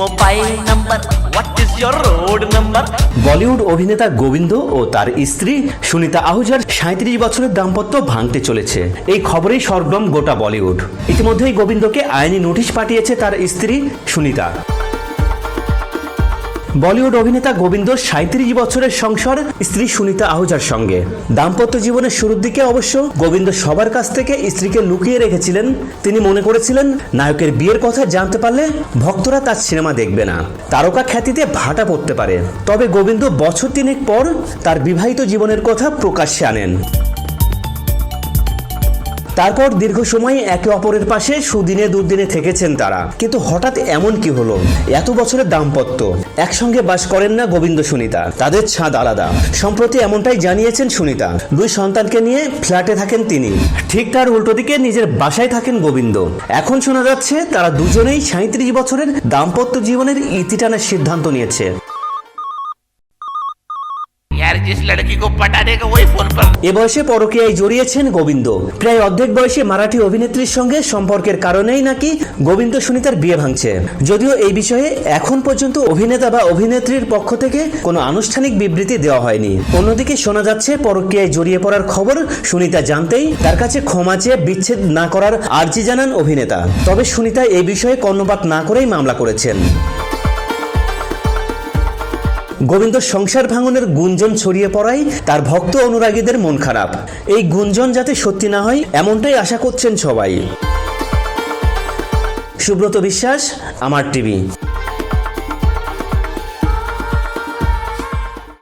mobile number what is your road number Bollywood অভিনেতা গোবিন্দ ও তার স্ত্রী সুনিতা আহুজার সাঁত্রিশ বছরের দাম্পত্য ভাঙতে চলেছে। এই খবরেই সর্বম গোটা বলিউড। ইতিমধ্যেই গোবিন্দকে আইনি নোটিশ পাঠিয়েছে তার স্ত্রী সুনিতা। বলিউড অভিনেতা গোবিন্দ সাঁত্রিশ বছরের সংসার, স্ত্রী সুনিতা আহুজার সঙ্গে। দাম্পত্য জীবনের শুরুর দিকে অবশ্য গোবিন্দ সবার কাছ থেকে স্ত্রীকে লুকিয়ে রেখেছিলেন। তিনি মনে করেছিলেন, নায়কের বিয়ের কথা জানতে পারলে ভক্তরা তার সিনেমা দেখবে না। তারকা খ্যাতিতে ভাটা পড়তে পারে। তবে গোবিন্দ বছর তিনেক পর তার বিবাহিত জীবনের কথা প্রকাশ্যে আনেন। তারপর দীর্ঘ সময় একে অপরের পাশে সুদিনে দুর্দিনে থেকেছেন তারা। কিন্তু হঠাৎ এমন কি হলো? এত বছরের দাম্পত্য। একসঙ্গে বাস করেন না গোবিন্দ সুনিতা। তাদের ছাদ আলাদা। সম্প্রতি এমনটাই জানিয়েছেন সুনিতা। দুই সন্তানকে নিয়ে ফ্ল্যাটে থাকেন তিনি। ঠিক তার উল্টো দিকে নিজের বাসায় থাকেন গোবিন্দ। এখন শোনা যাচ্ছে, তারা দুজনেই সাঁত্রিশ বছরের দাম্পত্য জীবনের ইতি টানার সিদ্ধান্ত নিয়েছে। यार जिस लड़की को पटाने का वही फोन पर এ বয়সে পরকীয়ায় জড়িয়েছেন গোবিন্দ প্রায় অর্ধেক বয়সে মারাঠি অভিনেত্রীর সঙ্গে সম্পর্কের কারণেই নাকি গোবিন্দ সুনিতার বিয়ে ভাঙছে যদিও এই বিষয়ে এখন পর্যন্ত অভিনেতা বা অভিনেত্রীর পক্ষ থেকে কোনো আনুষ্ঠানিক বিবৃতি দেওয়া হয়নি অন্যদিকে শোনা যাচ্ছে পরকীয়ায় জড়িয়ে পড়ার খবর সুনিতা জানতেই তার কাছে ক্ষমা চেয়ে বিচ্ছেদ না করার আর্জি জানান অভিনেতা তবে সুনিতা এই বিষয়ে কর্ণপাত না করেই মামলা করেছেন গোবিন্দ সংসার ভাঙনের গুঞ্জন ছড়িয়ে পড়ায় তার ভক্ত অনুরাগীদের মন খারাপ। এই গুঞ্জন যাতে সত্যি না হয়, এমনটাই আশা করছেন সবাই। সুব্রত বিশ্বাস, আমার টিভি।